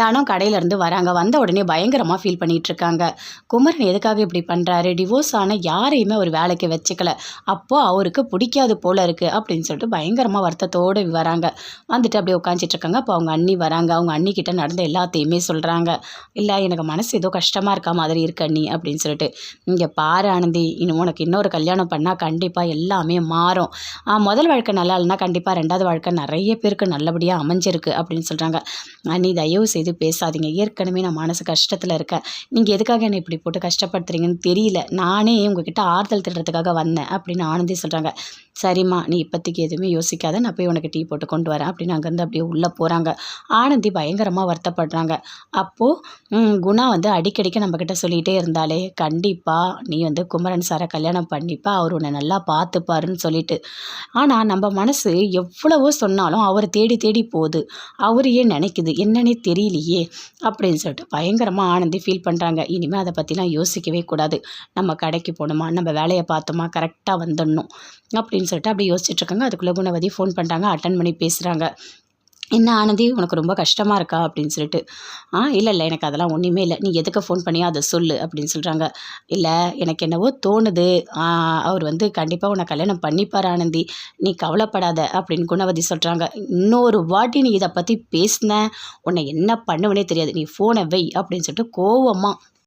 தானும் கடையிலேருந்து வராங்க. வந்த உடனே பயங்கரமாக ஃபீல் பண்ணிகிட்டு இருக்காங்க குமரன் எதுக்காக இப்படி பண்ணுறாரு டிவோர்ஸ் ஆன யாரையுமே அவர் வேலைக்கு வச்சுக்கல. அப்போது அவருக்கு பிடிக்காது போல் இருக்குது அப்படின்னு சொல்லிட்டு பயங்கரமாக வருத்தத்தோடு வராங்க. வந்துட்டு அப்படியே உட்காந்துட்டு இருக்காங்க அப்போ அவங்க அண்ணி வராங்க. அவங்க அண்ணிக்கிட்ட நடந்த எல்லாத்தையுமே சொல்கிறாங்க இல்லை எனக்கு மனசு ஏதோ கஷ்டமாக இருக்க மாதிரி இருக்கு அண்ணி அப்படின்னு சொல்லிட்டு. இங்கே பாரு ஆனந்தி. இன்னும் உனக்கு இன்னொரு கல்யாணம் பண்ணால் கண்டிப்பாக எல்லாமே மாறும். முதல் வாழ்க்கை நல்லா இல்லைன்னா கண்டிப்பாக ரெண்டாவது வாழ்க்கை நிறைய பேருக்கு நல்லபடியாக அமைஞ்சிருக்கு அப்படின்னு சொல்கிறாங்க அண்ணி தயவு செய்து பேசாதீங்க. ஏற்கனவே நான் மனசு கஷ்டத்தில் இருக்கேன். நீங்கள் எதுக்காக என்னை இப்படி போட்டு கஷ்டப்படுத்துறீங்கன்னு தெரியல. நானே உங்ககிட்ட ஆறுதல் திட்டுறதுக்காக வந்தேன் அப்படின்னு ஆனந்தி சொல்கிறாங்க சரிம்மா நீ இப்போதைக்கு எதுவுமே யோசிக்காத. நான் போய் உனக்கு டீ போட்டு கொண்டு வரேன் அப்படின்னு அங்கேருந்து அப்படியே உள்ளே போகிறாங்க ஆனந்தி பயங்கரமாக வருத்தப்படுறாங்க. அப்போது குணா வந்து அடிக்கடிக்கு நம்மக்கிட்ட சொல்லிகிட்டே இருந்தாலே கண்டிப்பாக நீ வந்து குமரன் சாரை கல்யாணம் பண்ணிப்பா. அவர் உன்னை நல்லா பார்த்துப்பாருன்னு சொல்லிட்டு. ஆனால் நம்ம மனசு எவ்வளவோ சொன்னாலும் அவர் தேடி தேடி போகுது. அவர் ஏன் நினைக்குது. என்னன்னே தெரியலையே அப்படின்னு சொல்லிட்டு பயங்கரமாக ஆனந்தி ஃபீல் பண்ணுறாங்க இனிமேல் அதை பற்றிலாம் யோசிக்கவே கூடாது. நம்ம கடைக்கு போகணுமா? நம்ம வேலையை பார்த்தோமா? கரெக்டாக வந்துடணும் அப்படின்னு சொல்லிட்டு அப்படி யோசிச்சுட்ருக்காங்க அதுக்குள்ளே குணவதி ஃபோன் பண்ணுறாங்க அட்டன் பண்ணி பேசுகிறாங்க என்ன ஆனந்தி உனக்கு ரொம்ப கஷ்டமாக இருக்கா? அப்படின்னு சொல்லிட்டு. ஆ இல்லை இல்லை எனக்கு அதெல்லாம் ஒன்றுமே இல்லை. நீ எதுக்கு ஃபோன் பண்ணியோ அதை சொல்லு அப்படின்னு சொல்கிறாங்க இல்லை எனக்கு என்னவோ தோணுது. அவர் வந்து கண்டிப்பாக உன்னை கல்யாணம் பண்ணிப்பார் ஆனந்தி. நீ கவலைப்படாத அப்படின்னு குணவதி சொல்கிறாங்க இன்னொரு வாட்டி நீ இதை பற்றி பேசின உன்னை என்ன பண்ணுவனே தெரியாது. நீ ஃபோனை வை அப்படின்னு சொல்லிட்டு கோவமாக